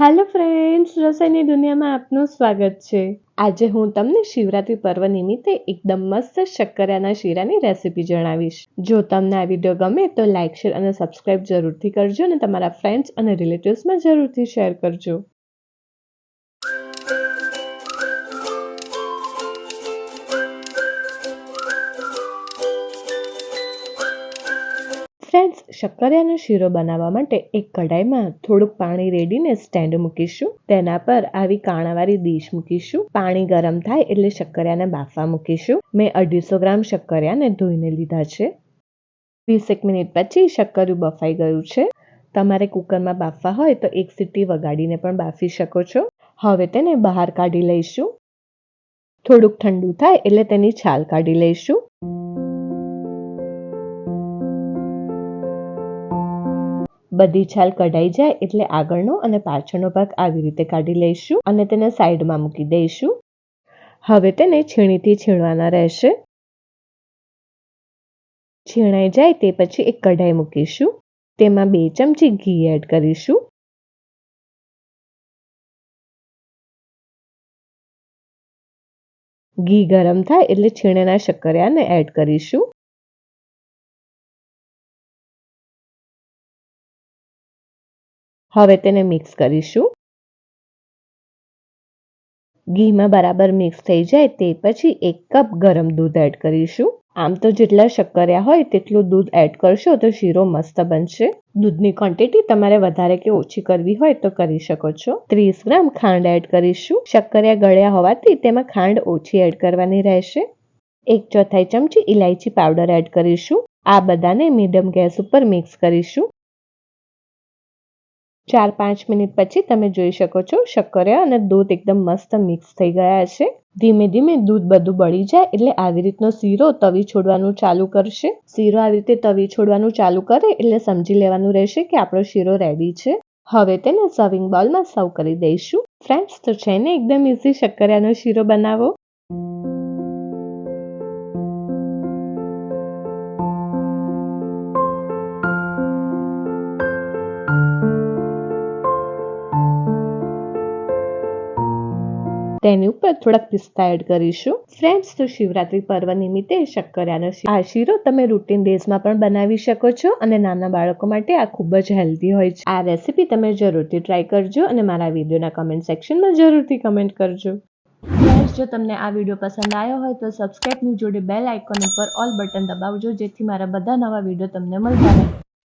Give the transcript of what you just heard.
Hello friends રસોઈની દુનિયામાં આપનું સ્વાગત છે. આજે હું તમને શિવરાત્રી પર્વ નિમિત્તે એકદમ મસ્ત શક્કરિયાના શીરાની રેસિપી જણાવીશ. જો તમને આ વીડિયો ગમે તો લાઇક શેર અને સબસ્ક્રાઇબ જરૂરથી કરજો અને તમારા ફ્રેન્ડ્સ અને રિલેટિવ્સમાં જરૂરથી શેર કરજો. શક્કરિયાનો શીરો બનાવવા માટે એક કઢાઈમાં થોડુંક પાણી રેડીને સ્ટેન્ડ મૂકીશું. તેના પર આવી કાણાવાળી ડીશ મૂકીશું. પાણી ગરમ થાય એટલે શક્કરિયાને બાફવા મૂકીશું. મેં અઢીસો ગ્રામ શક્કરિયાને ધોઈને લીધા છે. વીસેક મિનિટ પછી શક્કરિયું બફાઈ ગયું છે. તમારે કુકરમાં બાફવા હોય તો એક સીટી વગાડીને પણ બાફી શકો છો. હવે તેને બહાર કાઢી લઈશું. થોડુંક ઠંડુ થાય એટલે તેની છાલ કાઢી લઈશું. બધી છાલ કઢાઈ જાય એટલે આગળનો અને પાછળનો ભાગ આવી રીતે કાઢી લઈશું અને તેને સાઈડમાં મૂકી દઈશું. હવે તેને છીણીથી છીણવાના રહેશે. છીણાઈ જાય તે પછી એક કઢાઈ મૂકીશું. તેમાં બે ચમચી ઘી એડ કરીશું. ઘી ગરમ થાય એટલે છીણેલા શક્કરિયાને એડ કરીશું. હવે તેને મિક્સ કરીશું. ઘીમાં બરાબર મિક્સ થઈ જાય તે પછી એક કપ ગરમ દૂધ એડ કરીશું. આમ તો જેટલા શક્કરિયા હોય તેટલું દૂધ એડ કરશો તો શીરો મસ્ત બનશે. દૂધની ક્વોન્ટિટી તમારે વધારે કે ઓછી કરવી હોય તો કરી શકો છો. ત્રીસ ગ્રામ ખાંડ એડ કરીશું. શક્કરિયા ગળ્યા હોવાથી તેમાં ખાંડ ઓછી એડ કરવાની રહેશે. એક ચોથાઈ ચમચી ઇલાયચી પાવડર એડ કરીશું. આ બધાને મીડિયમ ગેસ ઉપર મિક્સ કરીશું. ચાર પાંચ મિનિટ પછી તમે જોઈ શકો છો શક્કરિયા અને દૂધ એકદમ મસ્ત મિક્સ થઈ ગયા છે. ધીમે ધીમે દૂધ બધું બળી જાય એટલે આવી રીતનો શીરો તવી છોડવાનું ચાલુ કરશે. શીરો આવી રીતે તવી છોડવાનું ચાલુ કરે એટલે સમજી લેવાનું રહેશે કે આપણો શીરો રેડી છે. હવે તેને સર્વિંગ બોલમાં સર્વ કરી દઈશું. ફ્રેન્ડ્સ તો છે ને એકદમ ઇઝી શક્કરિયાનો શીરો બનાવો. તેની ઉપર થોડાક પિસ્તા એડ કરીશું. ફ્રેન્ડ્સ, તો શિવરાત્રી પર્વ નિમિત્તે શક્કરિયાનો આ શીરો તમે રૂટીન ડેઝમાં પણ બનાવી શકો છો અને નાના બાળકો માટે આ ખૂબ જ હેલ્ધી હોય છે. આ રેસીપી તમે જરૂરથી ટ્રાય કરજો અને મારા વિડીયોના કમેન્ટ સેક્શનમાં જરૂરથી કમેન્ટ કરજો. ફ્રેન્ડ્સ, જો તમને આ વીડિયો પસંદ આવ્યો હોય તો સબસ્ક્રાઈબની જોડે બેલ આઇકોન ઉપર ઓલ બટન દબાવજો જેથી મારા બધા નવા વીડિયો તમને મળતા રહે.